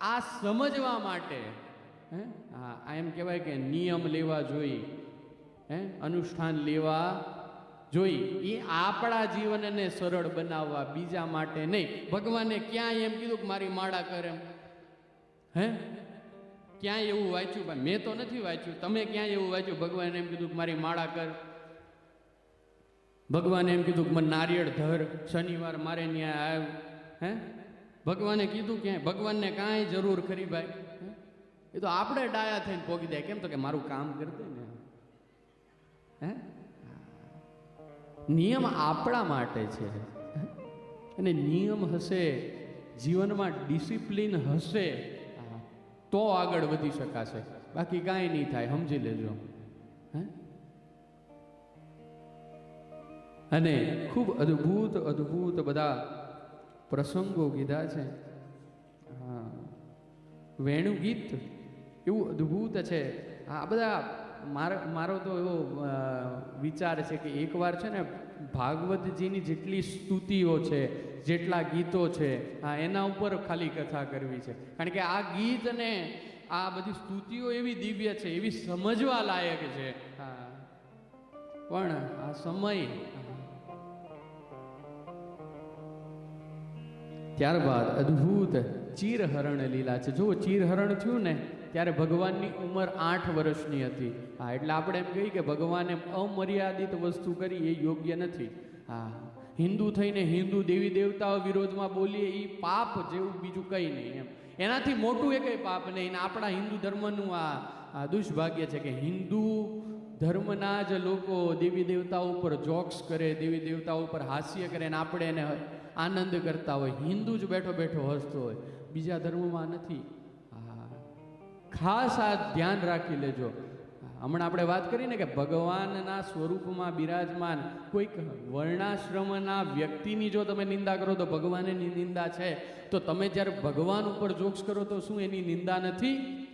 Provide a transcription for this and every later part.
આ સમજવા માટે, હે? હા એમ કહેવાય કે નિયમ લેવા જોઈ, હે? અનુષ્ઠાન લેવા જોઈ. એ આપણા જીવનને સરળ બનાવવા, બીજા માટે નહીં. ભગવાને ક્યાંય એમ કીધું કે મારી માળા કર હે? ક્યાંય એવું વાંચ્યું? ભાઈ, મેં તો નથી વાંચ્યું. તમે ક્યાંય એવું વાંચ્યું? ભગવાને એમ કીધું કે મારી માળા કર. ભગવાને એમ કીધું કે મને નારિયેળ ધર. શનિવાર મારે ત્યાં આવ. હે? ભગવાને કીધું ક્યાંય ભગવાનને કાંઈ જરૂર ખરી ભાઈ? એ તો આપણે ડાયા થઈને પોગી દે કેમ તો કે મારું કામ કરી દે ને. હે? નિયમ આપણા માટે છે. અને નિયમ હશે, જીવનમાં ડિસિપ્લિન હશે, તો આગળ વધી શકાશે. બાકી કાંઈ નહીં થાય, સમજી લેજો. અને ખૂબ અદ્ભુત અદ્ભુત બધા પ્રસંગો કીધા છે. હા. વેણુ ગીત, એવું અદ્ભુત છે. આ બધા મારો મારો તો એવો વિચાર છે કે એકવાર છે ને ભાગવતજીની જેટલી સ્તુતિઓ છે, જેટલા ગીતો છે હા એના ઉપર ખાલી કથા કરવી છે. કારણ કે આ ગીત અને આ બધી સ્તુતિઓ એવી દિવ્ય છે, એવી સમજવા લાયક છે. હા. પણ આ સમય ત્યારબાદ અદ્ભુત ચીરહરણ લીલા છે. જો ચીરહરણ થયું ને, ત્યારે ભગવાનની ઉંમર આઠ વર્ષની હતી. હા, એટલે આપણે એમ કહીએ કે ભગવાને અમર્યાદિત વસ્તુ કરી, એ યોગ્ય નથી. હા, હિન્દુ થઈને હિન્દુ દેવી દેવતાઓ વિરોધમાં બોલીએ એ પાપ જેવું બીજું કંઈ નહીં એમ. એનાથી મોટું એ કંઈ પાપ નહીં આપણા હિન્દુ ધર્મનું આ દુષ્ભાગ્ય છે કે હિન્દુ ધર્મના જ લોકો દેવી દેવતાઓ ઉપર જોક્સ કરે, દેવી દેવતાઓ ઉપર હાસ્ય કરે ને આપણે એને આનંદ કરતા હોય, હિન્દુ જ બેઠો બેઠો હસતો હોય, બીજા ધર્મમાં નથી. ખાસ આ ધ્યાન રાખી લેજો. હમણાં આપણે વાત કરીને કે ભગવાનના સ્વરૂપમાં બિરાજમાન કોઈક વર્ણાશ્રમના વ્યક્તિની જો તમે નિંદા કરો તો ભગવાનની નિંદા છે. તો તમે જ્યારે ભગવાન ઉપર જોક્સ કરો તો શું એની નિંદા નથી?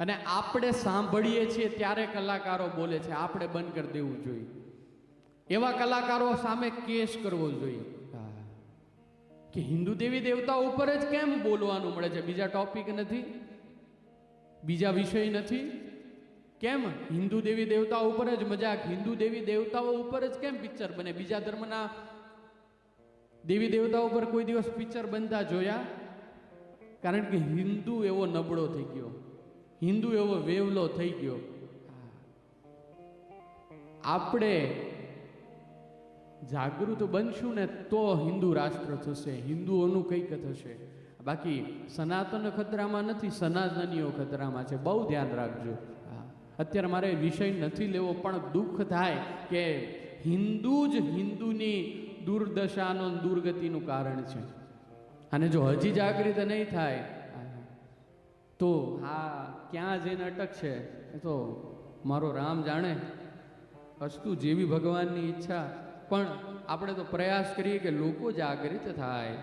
અને આપણે સાંભળીએ છીએ ત્યારે કલાકારો બોલે છે, આપણે બંધ કરી દેવું જોઈએ. એવા કલાકારો સામે કેસ કરવો જોઈએ. કે હિન્દુ દેવી દેવતા ઉપર જ કેમ બોલવાનું મળે છે? બીજા ટોપિક નથી. બીજા વિષય નથી. કેમ? હિન્દુ દેવી દેવતા ઉપર જ મજાક. હિન્દુ દેવી દેવતાઓ ઉપર જ કેમ પિક્ચર બને? બીજા ધર્મના દેવી દેવતા ઉપર કોઈ દિવસ પિક્ચર બનતા જોયા? કારણ કે હિન્દુ એવો નબળો થઈ ગયો. હિન્દુ એવો વેવલો થઈ ગયો. આપણે જાગૃત બનશું ને તો હિન્દુ રાષ્ટ્ર થશે, હિન્દુઓનું કંઈક થશે. બાકી સનાતન ખતરામાં નથી, સનાતનીઓ ખતરામાં છે. બહુ ધ્યાન રાખજો. હા. અત્યારે મારે વિષય નથી લેવો, પણ દુઃખ થાય કે હિન્દુ જ હિન્દુની દુર્દશાનો દુર્ગતિનું કારણ છે. અને જો હજી જાગૃત નહીં થાય, તો હા, ક્યાં જઈને અટકશે એ તો મારો રામ જાણે, અસ્તુ જેવી ભગવાનની ઈચ્છા. પણ આપણે તો પ્રયાસ કરીએ કે લોકો જાગૃત થાય